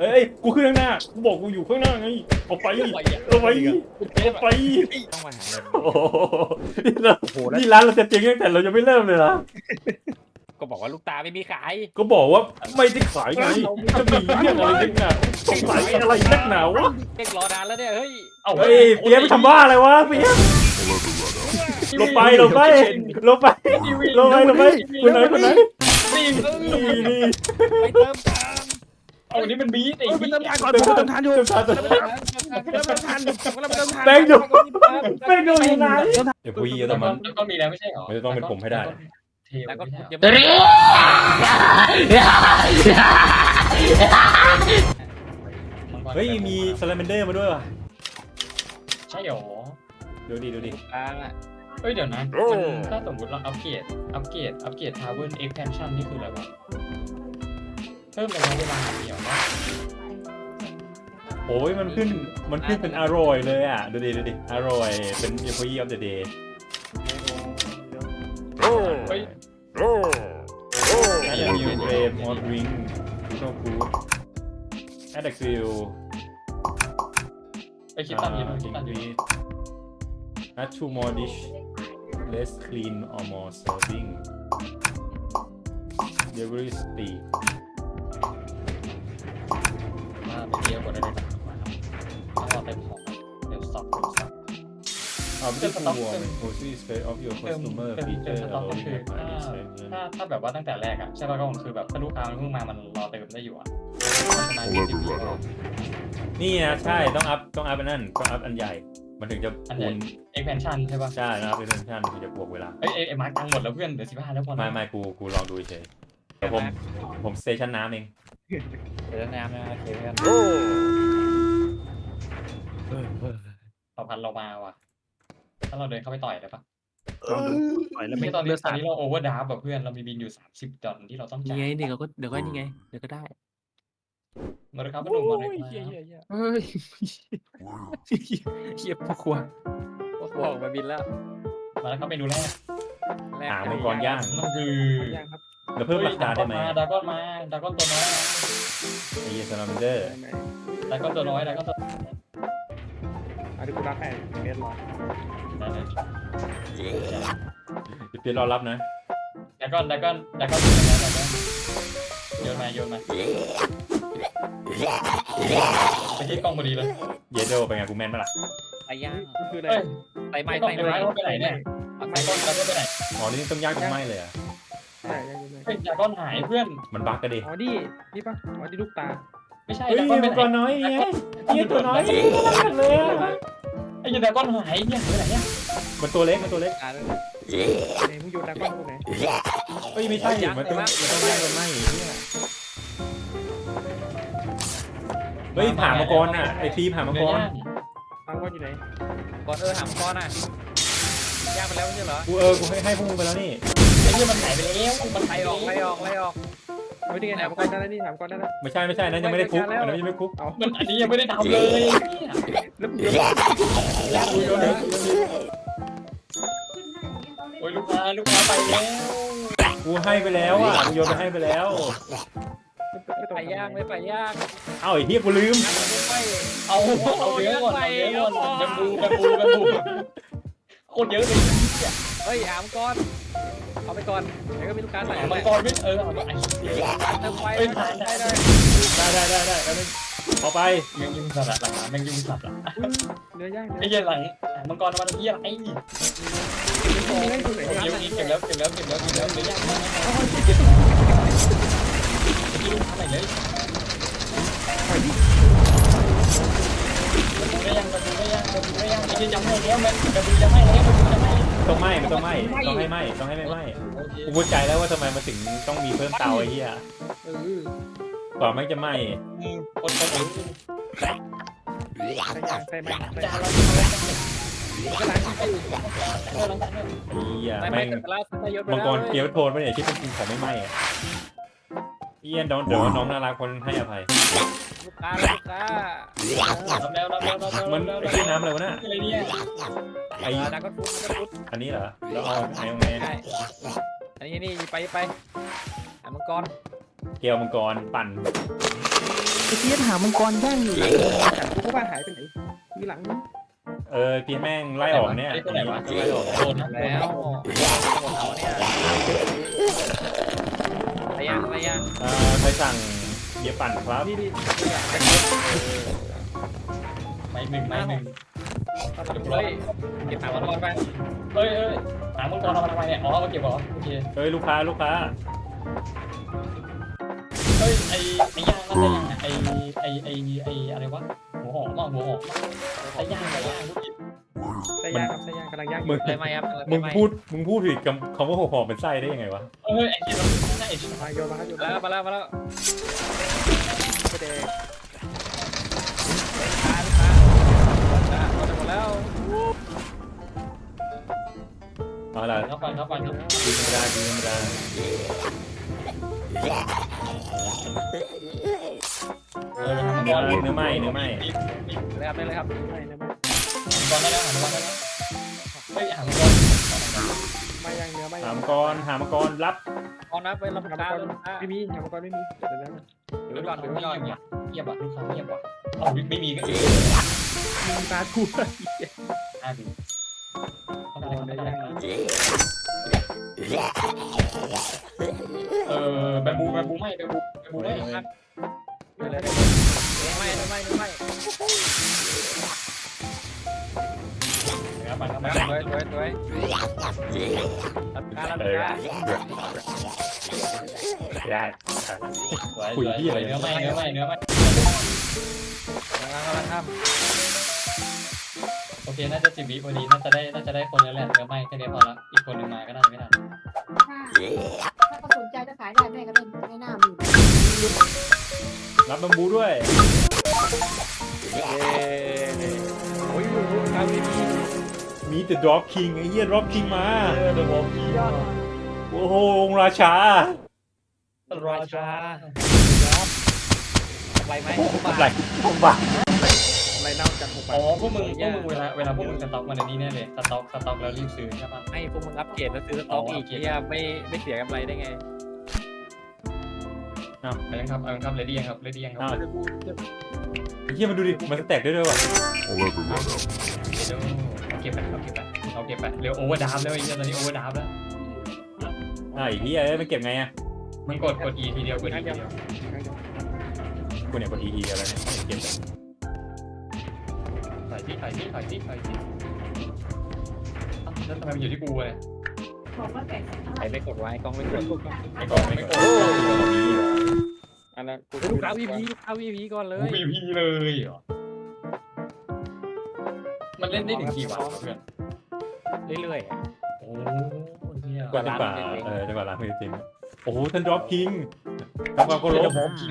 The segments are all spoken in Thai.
เอ้ยกูขึ้นข้างหน้ากูบอกกูอยู่ข้างหน้าไงออกไปไปอะออกไปออกไปต้องมาหาเงินโอ้โหนี่เรานี่ร้านเราจะเจ๊งตั้งแต่เรายังไม่เริ่มเลยนะก็บอกว่าลูกตาไม่มีขาย ก็บอกว่าไม่ได้ขายไงจะมีเรื่องอะไรนักหนาสงสัยอะไรนักหนาวะเด็กรอนานแล้วเนี่ยเฮ้ยเอาเฮ้ยเปียกไปทำบ้าอะไรวะเปียกลงไปลงไปลงไปลงไปลงไปคนไหนคนไหนนี่นี่นี่ไปเติม เอาอันนี้เป็นบีทไอ้เอ้ยไปบีเติมทานก่อนผมเติมทานอยู่เติมทานเติมทานเติมทานผมกำลังไปเติมทานแป้งอยู่แป้งอยู่อยู่ไหนเดี๋ยวพูดเยอะแต่แต่มัมันนก็มีแล้วไม่ใช่หรอมันจะต้องเป็นผมให้ได้ เทวแล้วก็ไม่ใช่ยังเหรอไม่เฮ้ยมีสแลมเดอร์มาด้วยว่ะใช่หรอดูดิดูดิอ่าเฮ้ยเดี๋ยวนะมันถ้าสมมติเราอัปเกรด อัปเกรด อัปเกรดทาวเวอร์เอ็กแพนชั่นนี่คืออะไรวะ เพิ่มระยะเวลาเดียวนะโอ้ยมันขึ้นมันขึ้นเป็นอร่อยเลยอะ ดูดิดูดิอร่อยเป็น employee of the day เฮ้ย Add a new grade more drink no food Add a grill ไปคิดตามนี้ไปคิดตามนี้ increase Add two more dish less clean or more serving delivery speed มาไปเที่ยวกดได้เลยนะต้องรอเต็มของเดี๋ยวสต็อกเดี๋ยวสต็อก Update to Stop. warm cozy space of your เติม customer เติม feature เติมสต็อกก็ allowing คือ advanced ถ้า design ถ้าถ้าแบบว่าตั้งแต่แรกอะใช่ป่ะก็คือแบบถ้าลูกค้ามันเพิ่งมามันรอเติมได้อยู่อะเพราะฉะนั้นยี่สิบปีก็นี่นะใช่ต้องอัพต้องอัพอันนั่นต้องอัพอันใหญ่ มันถึงจะอันใหญ่ คูณ expansion ใช่ป่ะใช่นะครับเป็นชั่นถึงจะบวกเวลา เอ้ยเอ้ยไอ้มาร์กตังค์หมดแล้วเพื่อนเดี๋ยวสิบห้าแล้วพอนะไม่ไม่กูกูลองดูเฉยแต่ผมผมสเตชันน้ำเอง เดี๋ยวน้ำนะโอเคเพื่อนต่อพันเรามาว่ะ ถ้าเราเดินเข้าไปต่อยได้ปะต่อยแล้วไม่ไม่ตอนนี้เลือดตอสานดนี้เราโอเวอร์ดาแบบเพื่อนเรามีบินอยู่สามสิบดอลที่เราต้องจ่านี่ยไงเดี๋ยวก็เดี๋ยวก็นี่ไงเดี๋ยวก็ได้มาเลยครับพนุ่มมาเลยครับ เฮียเฮียเฮียเฮ้ยเฮียพวกควรโอ้โหมาบินแล้วมาแล้วครับเมนูแรกแรกหางมังกรย่าง นั่นคือ ย่างครับ แล้วเพิ่มราคาได้ไหมดากอนมาดากอนตัวน้อยไอ้สลามันเดอร์ได้ไหมดากอนตัวน้อยดากอนตัวอันนี้กูรับให้เมตรร้อยได้เลยจะเปลี่ยนรอรับนะดากอนดากอนดากอนตัวน้อยดากอนโยนมาโยนมาไปที่กล้องพอดีเลยเยโดเป็นไงกูแม่นปะล่ะไปย่างคืออะไรเอ้ยไตไหม้ไม่ต้ไตองไหไปม้ไหนไปไหนเนี่ยเอาไตดากไหม้อนดากอนไปไหนอ๋อนี่ต้องย่างตรงไหม้เลยอะใช่ได้ได้เฮ้ยดากอนหายเพื่อน มันบั๊กกันดิอ๋อนี่นี่ปะอ๋อนี่ลูกตา ไม่ใช่เฮ้ยดากอนไปมังไหกนรน้อยไงเฮียตัวน้อยเลยอะไอ้ดากอนหายเนี่ยไปไหนเนี่ยมันตัวเล็กมันตัวเล็กอ่าเลยไหนมึงโยนดราก้อนพวกไหนเฮ้ยไม่ใช่มันต้องมันต้องย่างตรงไหม้เนี่ยเฮ้ยผ่ามังกรน่ะไอ้ทีมผ่ามังกรดราก้อนอยู่ไหนก่อนเออหามก้อนอะ ย่างไปแล้วไม่ใช่เหรอกูเออ กูให้ให้พวกมึงไปแล้วนี่ ไอ้เนี่ยมันหายไปแล้วมันไล่ออกไล่ออกไล่ออกเฮ้ยนี่ไงถามก่อนได้แล้วนี่ถามก่อนได้แล้ว ไม่ใช่ไม่ใช่นั่นยังไม่ได้คุกอันนั้นยังไม่คุกเอามันอันนี้ยังไม่ได้ทำเลยเนี่ยแล้วมึงโยนโอ้ยลูกค้าลูกค้าไปแล้วกูให้ไปแล้วอะกูโยนไปให้ไปแล้วไม่ต้องไปย่างไม่ไปย่างเอ้าไอ้เฮียกูลืมไม่เอาเอาเนื้อก่อนเอาเนื้อก่อนกันบูกันบูกันบู โคตรเยอะเลยเฮ้ยหามก้อนเอาไปก่อนเดี๋ยวก็มีลูกค้าใส่มัไปงกรไม่เออเอาไอ้เติมไฟเอ้ยได้ได้ได้ได้ได้ได้แล้วนึงต่อไปแมงยุงสัตว์หลังแมงยุงสัตว์อะเนื้อย่างเนื้ไอ้อเหี้ยหลังมังกรมันเหี้ยไอ้มีให้ดูไหนเก็บเก็บแล้วเก็บแล้วเก็บแล้วเก็บแล้วเนื้อย่างมากกินลูกค้าไหนเลย ยังกระให้แล้วมันกระดูจำให้แล้วกระดูจำให้ต้องไหม้มันต้องไหม้ต้องให้ไหม้ต้องให้ไม่ไหม้กูเข้าใจแล้วว่าทำไมมันถึงต้องมีเพิ่มเตาไอ้เหี้ยเออกว่ามันจะไหม้คนคนอื่นใส่ย่างใส่ไหมใส่จานเราก็ล้างที่เออลองกันไอ้เหี้ยแม่งมังกรเกียวโทนไม่เนี่ยที่เป็นกินของไม่ไหม้อะเอี้ยนน้องเดี๋ยวน้องน่ารักคนให้อภัย ลูกค้าลูกค้ารับแล้วรับแล้วรับแล้วมันไอ้ที่น้ำอะไรวะน่ะอะไรเนี่ยไอ้ดักก็ฟุตดักก็ฟุตอันนี้เหรอแล้วเอาไอ้ตรงนี้ใช่อันนี้นี่ไปไปหามังกรเกลมังกรปั่นไอ้เพี้ยนหามังกรย่างอยู่แต่กูก็ว่าหายไปไหนทีหลังเออพี่แม่งไล่ออกเนี่ยไอ้ตัวไหนวะไล่ออกโดนนะแล้วหมดเอาเนี่ยอะไรยังอะไรยังเออใครสั่ง เบียร์ปั่นครับนี่นี่ไม่หนึ่งไม่หนึ่งเฮ้ยเก็บหามังกรไปเฮ้ยเฮ้ยหามังกรเอามาทำไมเนี่ยอ๋อมาเก็บเหรอโอเคเฮ้ยลูกค้าลูกค้าเฮ้ยไอ้ไอ้ย่างนั่นไงไอ้ไอ้ไอ้ไอ้อะไรวะหัวหอมอะหัวหอมไอ้ย่างไอ้ย่างไส้ย่างครับไส้ย่างกำลังย่างอมึยู่งอะไรไหมครับมึงพูดมึงพูดผิดคำคำว่าหัวหอมเป็นไส้ได้ยังไงวะเฮ้ยไอ้ที่มันไอ้ที่มาโยนมาครับโยนแล้วมาแล้วมาแล้วไม่แดงค้าลูกค้าเราจะหมดแล้วเอาละเข้าไปเข้าไปครับดีธรรมดาดีธรรมดาเออหามังกรเนื้อไหมเนื้อไหม เลยครับได้เลยครับไม่นะ มังกรได้แล้วหามังกรได้แล้วเฮ้ยหามังกรไม่ย่างเนื้อไม่หามกรหามกรรับเอานะไปรับลูกทำค้าก่อนลูกค้าไม่มีทำก่อนไม่มีเดี๋ยวนะเดี๋ยวก่อนเดี๋ยวก่อนเงียบเงียบว่ะลูกค้าเงียบว่ะเอาไม่มีก็เออมึงตาทูอ่อะไรอะไรเออแบมบูแบมบูไม่แบมบูแบมบูไม่เดี๋ยวเลยไม่ไม่ไม่ไม่ วยสวยสวยรับค้ารับค้าได้สวยสวยเนื้อไม่เนื้อไม่เนื้อไม่กำลังทโอเค น่าจะสิบวิพอดีน่าจะได้ น่าจะได้คนแล้วแหละเนื้อไม่แค่นี้พอละอีกคนหนึ่งมาก็น่าจะไม่ทันถ้าเขาสนใจจะขายได้แม่ก็เป็นให้หน้ามือรับบัมบูด้วยำเย้โอ้ยลูกค้าวีพีมีแต่ดรอปคิงไอ้เหี้ยดรอปคิงมาเออเดอะวอลกี้โอ้โหองค์ราชาราชาอะไรไหมอะไรผมบ้าอะไรเน่าจากหกอ๋อพวกมึงพวกมึงเวลาเวลาพวกมึงสต็อกมันในนี้แน่เลยสต็อกสต็อกแล้วรีบซื้อใช่ปะ ให้พวกมึงอัปเกรดแล้วซื้อสต็อกอีกเนี่ยไม่ไม่เสียกำไรได้ไงไปยังครับเอายังครับเลดี้ยังครับเลดี้ยังคอ้ารัวบไอ้เหี้ยมันดูดิมันแตกได้ด้วยว่ะเดี๋ยว เอาเก็บไปเอาเก็บไปเอาเก็บไปเร็วโอเวอร์ดาฟแล้วไอ้เหี้ยตอนนี้โอเวอร์ดาฟแล้วอ้าวไอ้เหี้ยเอ้ยมันเก็บไงอะมันกดกด E ทีเดียวกด E ทีเดียวกูเนี่ยกดอีอะไรเนี่ยเก็บถอยที่ถอยที่ถอยที่ถอยที่แล้วทำไมมันอยู่ที่กูเลยบอกว่าแต่งใครไม่กดไว้กล้องไม่กดไอ้กล่องไม่กดอันนั้นลูกค้าวีพีลูกค้าวีพีก่อนเลยมีพีเลยเหรอ มันเล่นได้ถึงกี่วันเพื่อนเรื่อยโอ้เนี่ยกว่าจนกว่าเออจนกว่าร้านมือจริงโอ้โหท่านดรอปคิงทำความเคารพ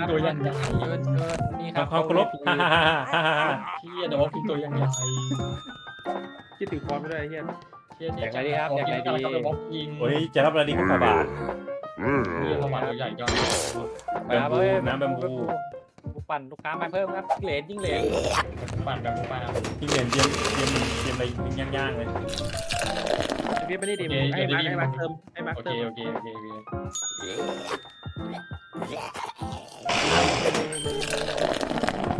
ตัวยังใหญ่ๆเชิญเชิญนี่ครับทำความเคารพฮ่าฮ่าฮ่าฮ่าฮ่าฮ่าเฮียเดี๋ยวว่าพี่ตัวยังใหญ่คิดถึงความไม่ได้เฮียเฮียเนี่ยจะบอกกินกันแล้วก็บอกกินโอ้ยจะรับอะไรดีก็ขอบาทเฮียประมาณตัวใหญ่จังไปครับเฮ้ยน้ำแบมบู ลูกปั่นลูกค้ามาเพิ่มครับเหรียญยิ่งเหรียญ ปั่นแบบกูมาที่เรียนเตรียมเตรียมเตรียมอะไรย่างๆเลย พี่ไม่ได้ดีให้มาให้มาเติมให้มาโอเคเติมโอเคโอเคโอเค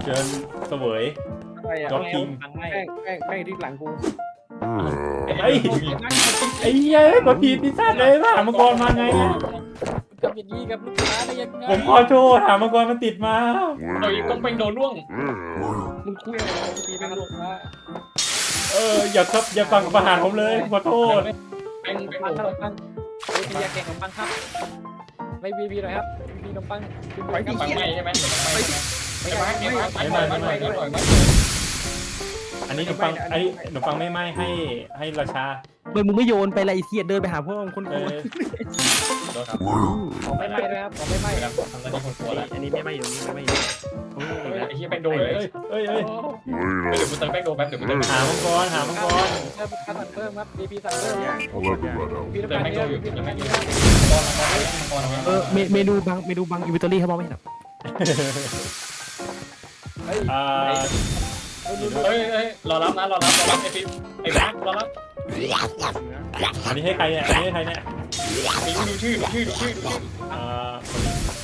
เชิญเสวย อะไรอะดรอปคิงฟังให้แป้งแป้งแป้งที่หลังกูไอ้ไอ้เหี้ยกดผิดนี่สัตว์เลยถามมังกรมาไงอะทำอย่างนี้กับลูกค้าได้ยังไงผมขอโทษถามมังกรมันติดมาเฮ้ยต้องเป็นโดนล่วง มึงคุยอะไรกูตีตีแป้เป็งนลูลูกกค้าเอออย่าครับอย่าฟังประหารผมเลยขอโทษเป็นเป็นปังโดครับนปังวีพีอยากเก่งขนมปังครับไม่วีพีหน่อยครับวีพีขนมปังคุณไปปังกับไม่ใช่ไหมไม่ใช่ไหมไม่ไม่ไม่ไม่ไม่ไม่ไม่อันนี้ขนมปังอันนี้ขนมปังไม่ไหม้ให้ให้ราชาเบอร์มึงไม่โยนไปละไอ้เสียเดินไปหาพวกคนเอกูอ โดนครับขอไม่ไหม้ด้วยครับขอไม่ไหม้ไม่ครับทำตอนนี้คนกลัวแล้วอันนี้ไม่ไม่อยู่นี่ไม่อยู่ไอ้ที่เป็นโดนเลยเอ้ยเอ้ยเอ้ยเดี๋ยวกูเติมแป้งโดนแป๊บเดี๋ยวกูเติมหามังกรหามังกรเพิ่มค่าสั่งเพิ่มครับวีพีสั่งเพิ่มวีพีเติมสั่งแป้งโดเพิ่มนอยู่วีพีเติมสั่แป้งงโดเพิ่นมก่อนก่อนก่อนเออเมเมนูบางเมนูบางอินวิตอรี่เขาบอกไม่เห็นหรออ่าเฮ้ยเฮ้ยรอรับนะรอรับรอรับไอ้ปิ๊บไอ้แบ๊กรอรับอันนี้ให้ใครเนี่ยอันนี้ให้ใครเนี่ย ดูชื่อดูชื่อดูชื่อดูชื่ออ่า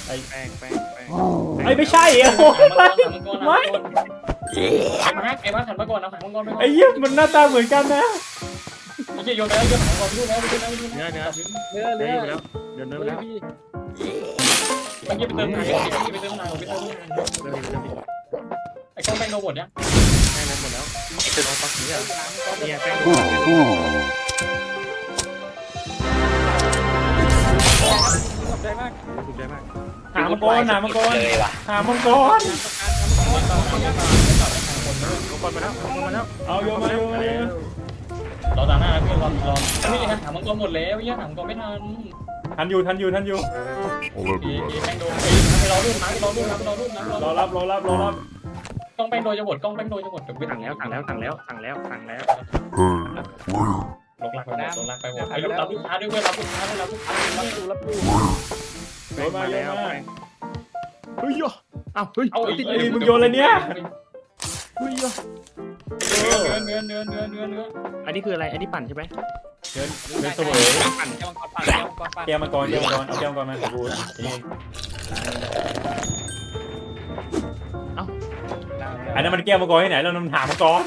ไอ้แป้งแป้งแป้งไอ้ไม่ใช่โอ้โหมังกรมังกรมังกรไอ้มาร์คไอ้มาร์คหันมาก่อนเอาหางมังกรไปก่อนไอ้เหี้ยมันหน้าตาเหมือนกันนะไอ้เหี้ยโยนแล้วโยนหางมังกรไปดูแล้วไปดูแล้วไปดูเนื้แล้อวเนื้อเรือเนื้เรือออยู่แล้วเดินเนื้อเรือแล้วพี่มันยี่ไปเติมหางไปเติมหางไปเติมหางเดินดิเดินดิไอ้กล้องแป้งโดนหมดยังแป้งหมดแล้วไอ้ตัวน้องปักเนี่ยเนี่ยแป้งขอบ ใจมากถูกใจมากหามังกรหามังกรหามังกรลงก่อนมาแล้วลงมาแล้วเอาโยนมาโยนมาโยนรอตาหน้าเพื่อนรอรอไม่หางมังกรหมดแล้วยี่หางมังกรไม่ทันทันอยู่ทันอยู่ทันอยู่เอแป้งโดนไปรอรุ่นนะไปรอรุ่นนะไปรอรุ่นนะรอรับรอรับรอรับกล้องแป้งโดนจะหมดกล้องแป้งโดนจะหมดเดี๋ยวสั่งแล้วสั่งแล้วสั่งแล้วสั่งแล้วสั่งแล้ว ลกลักไปหมดลกลักไปหมดไอ้ลูกรับลูกค้าด้วยเว้ยรับลูกค้าด้วยรับลูกค้ารับดูรับดูแป้งมาแล้วแป้งเฮ้ยอ้าวเฮ้ยเอาอีกติดไอ้มึงโยนอะไรเนี่ยเฮ้ยเนื้อเนื้อเนื้อเนื้อเนื้อเนื้ออันนี้คืออะไรอันนี้ปั่นใช่ไหมเดินเดินเสวยปั่นแก้วมังกรปั่นแก้วมังกรปั่นแก้วมังกรแก้วมังกรเอาแก้วมังกรมากูนี่อันนั้นมันแก้วมังกรที่ไหนแล้วมันหามังกร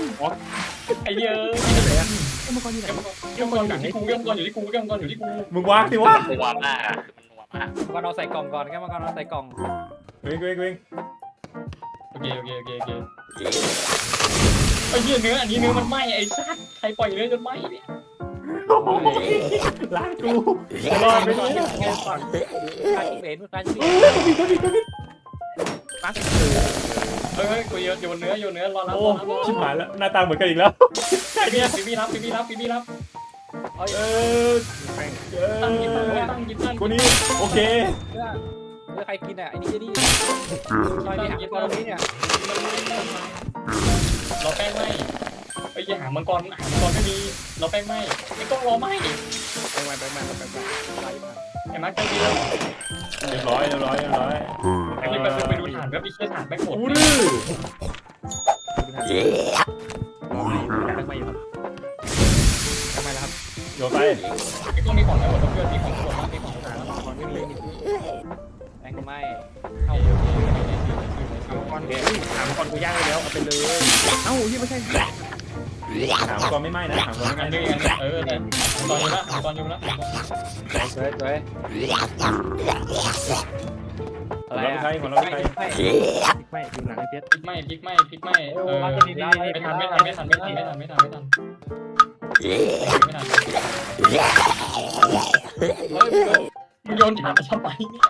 ไอ้เยอะเอ้ย มังกรอยู่ไหนเกี่ยวกอนอยู่ที่กูเกี่ยวกอนอยู่ที่กูเกี่ยวกอนอยู่ที่กูมึงวางสิวะหัวมากอะมันหัวมากมังกรเอาใส่กล่องก่อนแก้วมังกรเอาใส่กล่องเว้งเว้งเว้งโอเคโอเคโอเคโอเคไอ้เหี้ยเนื้ออันนี้เนื้อมันไหม้ไอ้สัตว์ใครปล่อยเนื้อจนไหม้เนี่ยล้างกูจะรอดไหมเนี่ยแก้วก่อนใครจะเห็นใครจะเห็นปัก เฮ้ยเฮ้ยกูโยนโยนเนื้อโยนเนื้อรอรับโอ้รอรับรอชิบหายแล้วหน้าตาเหมือนกันอีกแล้วพี่รับพี่รับพี่รับพี่รับเออแป้งเอตั้งกินตั้งอตั้งกินตั้งคนนี้โอเคเรือเรือใครกินอะไอ้นี่นี่ซอยนี่หางมังกรตรงนี้เนี่ยเราแป้งไหม ไอ้ยี่หางมังกรหางมังกรไม่มีเราแป้งไหมไอ้กล้องรอไหมแป้งมาแป้งมาแป้งมาไอ้มาร์คเจ้าเดียวเรียบร้อยเรียบร้อยเรียบร้อยไอ้นี่ไปไปดูฐานแล้วไปเชี่ยฐานแม่งหมดอู้ดื้อแป้งมาอยู่ครับทำไมล่ะครับโยนไปไอ้กล้องมีของทั้งหมดเพื่อนมีของทั้งหมดมีของทั้งหมดมังกรไม่มีแองไม่เอามังกรอุ้ยถามมังกรกูย่างไปแล้วเอาไปเลยเอ้ายี่ไม่ใช่ ถามตอนไม่ไหม้นะถามตอนไม่ไหม้เออตอนอยู่ละตอนอยู่ละสวยสวยอะไรอะหัวเราะใครหัวเราะใครไม่ดูหนังไอ้เพชรพลิกไม่พลิกไม่พลิกไม่เออไม่ทันไม่ทันไม่ทันไม่ทันไม่ทันไม่ทันไม่ทันมึงโยนถามทำไมเนี่ย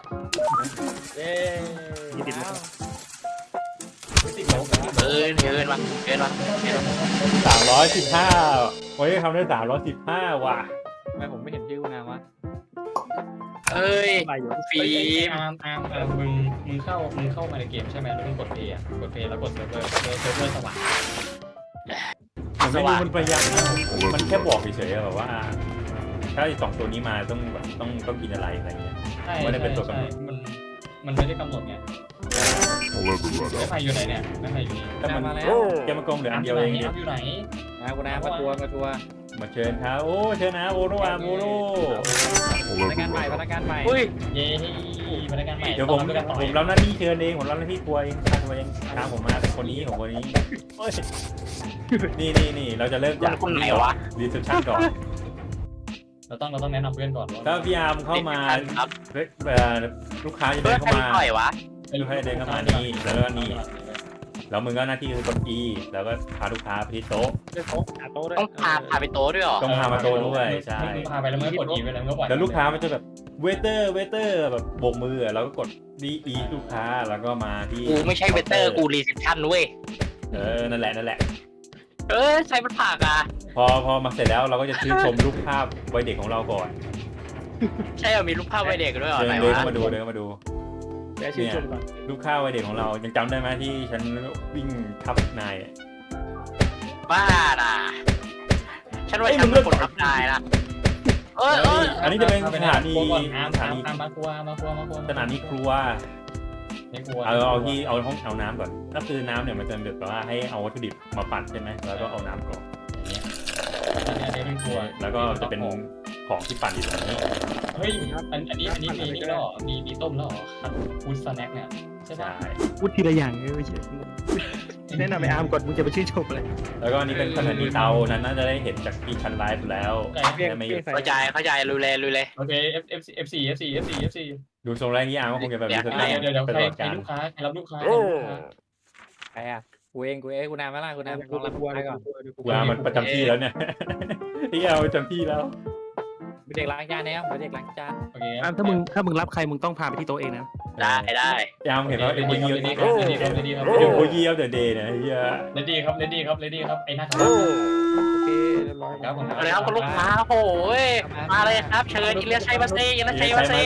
เย้ เกินเกินวะเกินวะเกินวะสามร้อยสิบห้าโอ้ยทำได้สามร้อยสิบห้าว่ะทำไมผมไม่เห็นชื่อคุณนามวะเอ้ย ไปอยู่ฟิล์ม อาร์มอาร์มเออมึงมึงเข้ามึงเข้ามาในเกมใช่ไหมแล้วมึงกดเพย์อะกดเพย์แล้วกดเซิร์ฟเวอร์เซิร์ฟเวอร์สว่างมันไม่รู้มันพยายามมันแค่บอกเฉยๆแบบว่าถ้าไอ้สองตัวนี้มาต้องแบบต้องต้องกินอะไรอะไรเงี้ย ใช่ไม่ได้ใช่เป็นตัวกำหนใช่ดมันมันไม่ได้กำหนดไง ไม่ใครอยู่ไหนเนี่ยไม่ใครอยู่นี่แต่มันมาแล้วแกมากงเหลืออันเดียวไหนเองอัเนี่ยพอยู่ไหนนะคุณนามาทัวร์มาทัวร์มาเชิญครับ โอ้เชิญนะโอโนอาโมโนพนักงานใหม่พนักงานใหม่อุ้ยเย้พนักงานใหม่เดี๋ยวผมต้อนรับผด้วยมกันต่อรับหน้าที่เชิญเองผมรับหน้าที่ครัวเองตามตัวเองตามผมมาเป็นคนนี้ของคนนี้โอ้ยนี่นี่นี่เราจะเริ่มจากคนไหนวะรีเซพชันก่อนเราต้องเราต้องแนะนำเพื่อนก่อนถ้าพี่อาร์มเข้ามาครับเอ่อลูกค้าจะเพื่เดิอนนใครเข้ามา ต่อยวะลูกค้าจะเดินเข้ามานี่แล้วก็นี่แล้วมึงก็หน้าที่คือกด E แล้วก็พาลูกค้าไปที่โต๊ะเลือกโต๊ะหาโต๊ะด้วยต้องพาพาไปโต๊ะด้วยเหรอ ต้องพามาโต๊ะด้วยใช่มึงพาไปแล้วมึงก็กดอีไปแล้วมึงก็ปล่อยแล้วลูกค้ามันจะแบบเวเตอร์เวเตอร์แบบโบกมือแล้วก็กดดีอีลูกค้าแล้วก็มาที่กูไม่ใช่เวเตอร์กูรีเซพชันเว้ยเออนั่นแหละนั่นแหละเอ้ยใครมันผากอะพอพอมาเสร็จแล้วเราก็จะชื่นชมรูปภาพวัยเด็กของเราก่อน ใช่เหรอมีรูปภาพวัยเด็กด้วยเหรอเดินไหนเดินวะเข้ามาดูเดินเข้ามาดู แต่ชื่นชมก่อนรูปภาพวัยเด็กของเรายังจำได้ไหมที่ฉันวิ่งทับนายอะบ้าน่ะฉันว่าฉันเป็นคนรับนายนะเอ้ยเอ้ยอันนี้จะเป็นสถานีอาร์มสถาอาร์มนีอาร์มมาครัวมาครัวมาครัวสถานีครัวในครัวเอาเอาที่เอาห้องเอาน้ำก่อนก็คือน้ำเนี่ยมันจะแบบว่าให้เอาวัตถุดิบมาปั่นใช่ไหมแล้วก็เอาน้ำกรอกอันนี้อันนี้เป็นครัวแล้วก็จะเป็น ของที่ปั่นอยู่ตรงนี้เฮ้ยอันอันนี้อันนี้มีนี่แล้วเหรอมีมีต้มแล้วเหรอฟูดสแน็คเนี่ยใช่ปะ ใช่พูดทีละอย่างเลยไม่ใช่แนะนำไอ้อาร์มก่อนมึงจะไปชื่นชมอะไรแล้วก็อันนี้เป็นสถานีเตานั้นน่าจะได้เห็นจากที่ชั้นไลฟ์แล้วเพียงแต่ไม่เพียงใส่เข้าใจเข้าใจลุยเลยลุยเลย โอเค F F F 4 F 4 F 4 F 4ดูทรงแรกที่อาร์มก็คงจะแบบนี้เดี๋สัยวกหน่อยเดี๋ยวเดี๋ยวตใครลอดใครการลูกค้าใครรับลูกค้าใครอะกูเองกูเองกูนำมาล่ะกูนำกูลองกลัวไปก่อนกูอาร์มมันประจำที่แล้วเนี่ยที่อาร์มประจำที่แล้ว เป็นเด็กล้างจานนะครับเป็นเด็กล้างจานโอเคอาร์มถ้ามึงถ้ามึงรับใครมึงต้องพาไปที่โต๊ะเองนะได้ได้อาร์มเห็นว่าเอ็มดีวีครับเยอะดีครับดีครับดีครับเดี๋ยวโคยี่เอาเดอะเดย์เนี่ยเฮียเลดี้ครับเลดี้ครับเลดี้ครับไอ้หน้าครับโอเคเรียบร้อยครับผมเอาเลยครับคุณลูกค้าโอ้ยมาเลยครับเชิญอิเลียชัยมาเซ่อิเลียชัยมาเซ่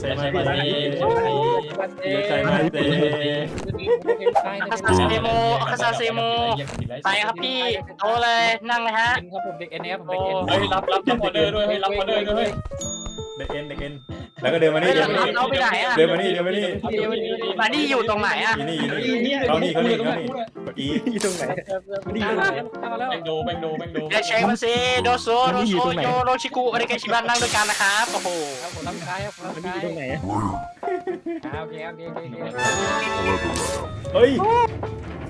ใช่ไหมใช่ไหมใช่ไหมคาซาเซโมคาซาเซโมไปครับพี่โตเลยนั่งเลยฮะครับผมเด็กเอ็นเอฟผมเด็กเอ็นเฮ้ยรับรับรับออเดอร์ด้วยเฮ้ยรับออเดอร์ด้วยเด็กเอ็นเด็กเอ็นแล้วก็เดินมานี่เดินมานี่เราไปไหนอะเดินมานี่เดินมานี่มานี่อยู่ตรงไหนอะนี่นี่นี่เขานี่เขานี่เขานี่ อีที่ตรงไหนดีมาแล้วแบงโดแบงโดแบงโดอิเลียชัยมาเซ่โดโซโดโซโยโรชิกุอะไรกันชิบันนั่งด้วยกันนะครับโอ้โหครับผมรับใช้ครับผมรับมันใช้อยู่ตรงไหนอะโอเคโอเคโอเคเฮ้ย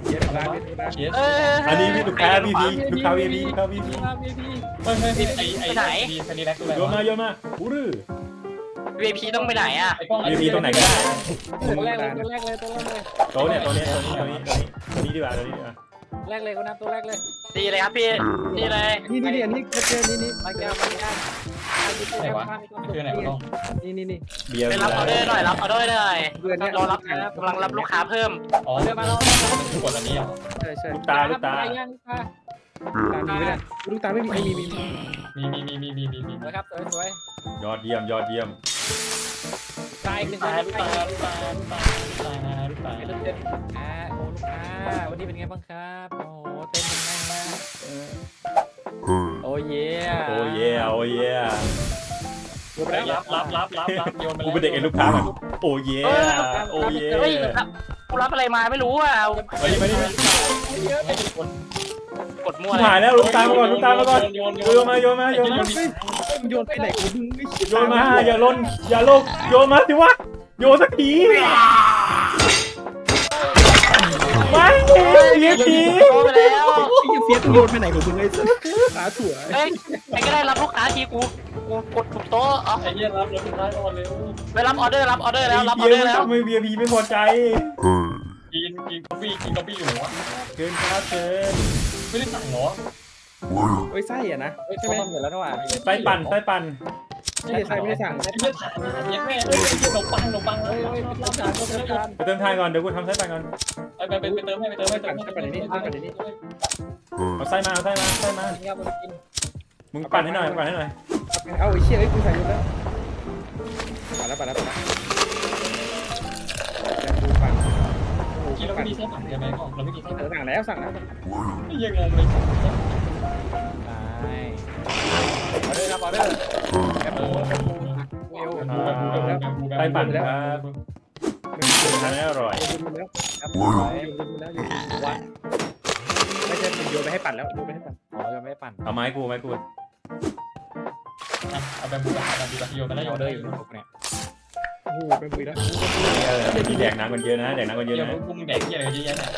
เดี๋ยวร้านเดี๋ยวร้านเชียร์เอออันนี้ลูกค้าวีพีลูกค้าวีพีลูกค้าวีพีครับพี่พี่เฮ้ยเฮ้ยไอ้ไอ้ดีคันนี้แรกตัวไหนโยนมาโยนมาบูรื้อ วีพีต้องไปไหนอะไอ้กล้องวีพีตรงไหนก็ได้ตัวแรกเลยตัวแรกเลยตัวแรกเลยโต๊ะเนี่ยโต๊ะเนี่ยโต๊ะนี้โต๊ะนี้โต๊ะนี้โต๊ะนี้ดีกว่าโต๊ะนี้ดีกว่าแรกเลยกูนำตัวแรกเลยดีเลยครับพี่ดีเลยนี่นี่นี่อันนี้เจอนี่นี่รายการรายการไหนวะคือไหนวะกล้องนี่นี่นี่เบียร์ไปรับออเดอร์หน่อยรับออเดอร์หน่อยเดือนเนี้ยรอรับกำลังรับลูกค้าเพิ่มอ๋อเรื่องมาแล้วกดอันนี้เหรอใช่ใช่ลูกตาลูกตา รายการลูกค้าตามีไม่ได้ลูกตาไม่มีมีมีมีมีมีมีมีมีมีสวยครับสวยสวยยอดเยี่ยมยอดเยี่ยมตายหนึ่งตาตายลูกตาลูกตาลูกตาลูกตาลูกตาอ่าโอ้ลูกค้าวันนี้เป็นไงบ้างครับโอ้เต้นเป็นไงฮะโอ้เย่โอ้เย่โอ้เย่กูไปแล้วรับรับรับรับรับโยนไปกูเป็นเด็กเอ็นลูกค้าก่อนโอ้เย่โอ้เย่เฮ้ยกูรับอะไรมาไม่รู้อะมาดิมาดิให้ทุกคน กดมั่วกูเลยหายแล้วลูกตามาก่อนลูกตามาก่อนโยนโยโยนนมาโยนมาโยนมาโยนไปไหนกูมึงไม่โยนมาอย่าล่นอย่าลงโยนมาสิวะโยนสักทีไม่เรียกทีโตไปแล้วไอ้เฟียสโยนไปไหนของมึงไอ้สัสขาถั่วเฮ้ยใครก็ได้รับลูกค้าทีกูกูกดถูกโต๊ะเอาไอ้เหี้ยรับแล้วลูกค้าก่อนเร็วไปรับออเดอร์รับออเดอร์แล้วรับออเบีเดยอร์ร์แล้วทำไมเบียร์พีไม่พอใจกินกินกาแฟกินกาแฟอยู่ไหนวะเกินครับเกิน ไม่ได้สั่งหรอเฮ้ยไส้อะนะเฮ้ยใช่เขาไหมทำเสร็จแล้วนะว่ะไส้ปั่นไส้ปั่นไม่ได้ไส้ไม่ได้สั่งไอ้เหี้ยสั่งเหี้ยแม่เอ้ยขนมปังขนมปังเฮ้ยเฮ้ยเป็นการเป็นการไปเติมทานก่อนเดี๋ยวกูทำไส้ปั่นก่อนไปไปไปเติมให้ไปเติมให้เติมให้เอาไส้มาเอาไส้มาไส้มานี่ครับผมกินมึงปั่นให้หน่อยปั่นให้หน่อยเอาไอ้เชี่ยไอ้กูใส่ยุ่แล้วปั่นแล้วปั่นแล้วปั่นแล้ว กินแล้วไม่มีไส้ปั่นใช่ไหมกล้องเราไม่มีไส้ปั่นสั่งแล้วสั่งแล้วไอ้เหี้ยงงเลยได้ออเดอร์ครับออเดอร์แอปปูแอปปูเอลแบบบูแบบบูแบบบูแบบไส้ปั่นครับทานให้อร่อยโยนแล้วครับวยโยนแล้วโยนวันไม่ใช่โยนไปให้ปั่นแล้วโยนไปให้ปั่นอ๋อยังไม่ปั่นเอาไม้กูไม้กูเอาแบบบูแบบแบบบูแบบโยนไปแล้วโยออนเดเลออยู่ในผมเนี่ย โอ้โหเป็นบุยแล้วเออมีแดกน้ำกันเยอะนะแดกน้ำกันเยเดี๋ยอะวนะมึงแดกเหี้ยอะไรเยอะแยะเนี่ย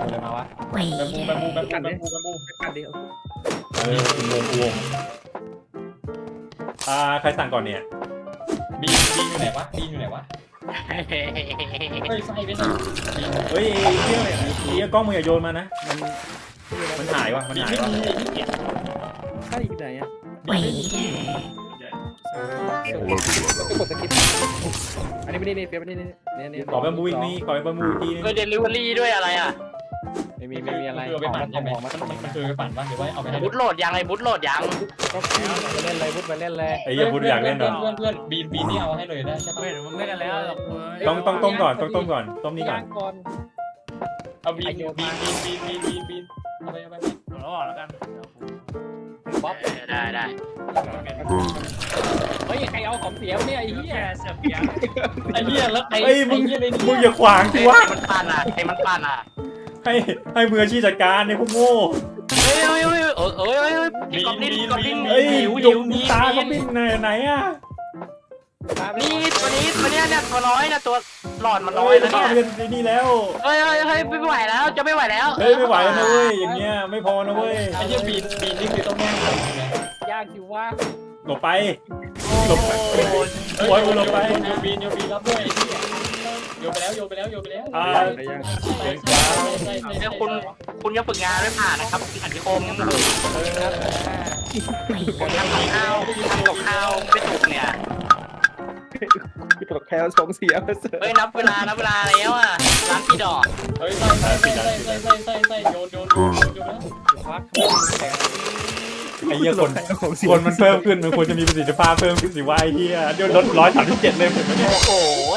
อะไรมาวะแบบบูแบบบูแบบบูแบบบูแบบบูปั่นดิเอองงงงอ่าใครสั่งก่อนเนี่ยบีบีอยู่ไหนวะบีอยู่ไหนวะเฮ้ยไส้ไม่ใช่บีเฮ้ยเที่ยวเนี่ยเที่ยวกล้องมึงอย่าโยนมานะมันมันหายวะมันบีหายไม่วะมีไอ้เหี้ยใช่ที่ไหนอะบีไม่มี ก็กดสกิปอันนี้ไม่ได้เนี่ยเปียไม่ได้เนี่ยเนี่ยเนี่ยขอแบมบูอีกนี่ขอแบมบูอีกทีนึงเออเดลิเวอรี่ด้วยอะไรอะไม่มีไม่มีอะไรคือไปปั่นขใช่องไหมของมัมานมันคือไปปั่นวะหรือว่าเอาไปบุ๊ทโหลดยังไงบุ๊ทโหลดยังก็ไปเล่นเลยพุทไปเล่นเลยไอ้เหี้ยพูดอยากเล่นเหรอเพื่อนเพื่อนบีนบีนนี่เอาให้เลยได้ใช่ปะมึงเล่นกันแล้วต้องต้องต้มก่อนต้องต้มก่อนต้มนี่ก่อนเอาบีนบีนบีนบีนบีนบีนเอาไปเอาไปป๊อ ปได้ได้เฮ้ยใครเอาของเสียเนี่ยไอ้เหี้ยไอ้เหี้ยแล้วไอ้เฮ้ยมึงเหี้ยเลยมึงอย่าขวางไอ้กูวะมันปั่นอะไอ้มันปั่นอะให้ให้มืออาชีพจัดการในพวกโง่ไเฮ้ยเฮ้ยเฮ้ยเอ้ยเอ้ยเอ้ยเอ้ยพี่กอบลินกอบลินเอ้ยหิวดหิวงหิวตาหิก็วปิ้นไหนไหนอะ นี่ตัวนี้ตัวเนี้ยเนี่ยตัวน้อยนะตัว หลอดมันน้อเฮ้ยยนะต้อเนี่ยงเรียนไอ้นี่แล้ว เฮ้ยเฮ้ยเฮ้ยไม่ไหวแล้ว จะไม่ไหวแล้วเฮ้ยไม่ไหวแล้วนะเว้ยอย่างเงี้ยไม่พอนะเว้ยไอ้เหี้ยบีนบีนนี่คือต้องแย่งกันใช่ไหมยากสิว่าหลบไปโอ้โหเฮ้ยโอ้ยลงไปโยนบีนโยนบีนรับด้วยไอ้เหี้ยโยนไปแล้วโยนไปแล้วโยนไปแล้วอ่าไปยังใช่ใช่ใช่ใช่เนี่ยคุณคุณก็ฝึกงานไม่ผ่านนะครับคุณอันธิคมผมทำกับข้าวทำกับข้าวไม่ถูกเนี่ย บอกแคลสองเสียมาเสิร์ฟเฮ้ยนับเวลานับเวลาแล้วอะรับพี่ดอกเฮ้ยใส่ใส่ใส่ใส่ใส่ใส่ใส่โยนโยนโยนโยนฟักไอ้เหี้ยคนคนมันเพิ่มขึ้นมันควรจะมีประสิทธิภาพเพิ่มขึ้นสิว่าไอ้เหี้ยเดี๋ยวลดร้อยสามสิบเจ็ดเลยผมโอ้โห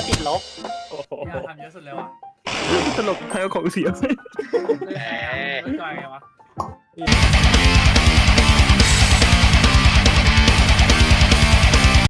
ติดลบอ้โหทำเยอะสุดแล้วอะตลกแคลของเสียแหมไม่ใจไงวะ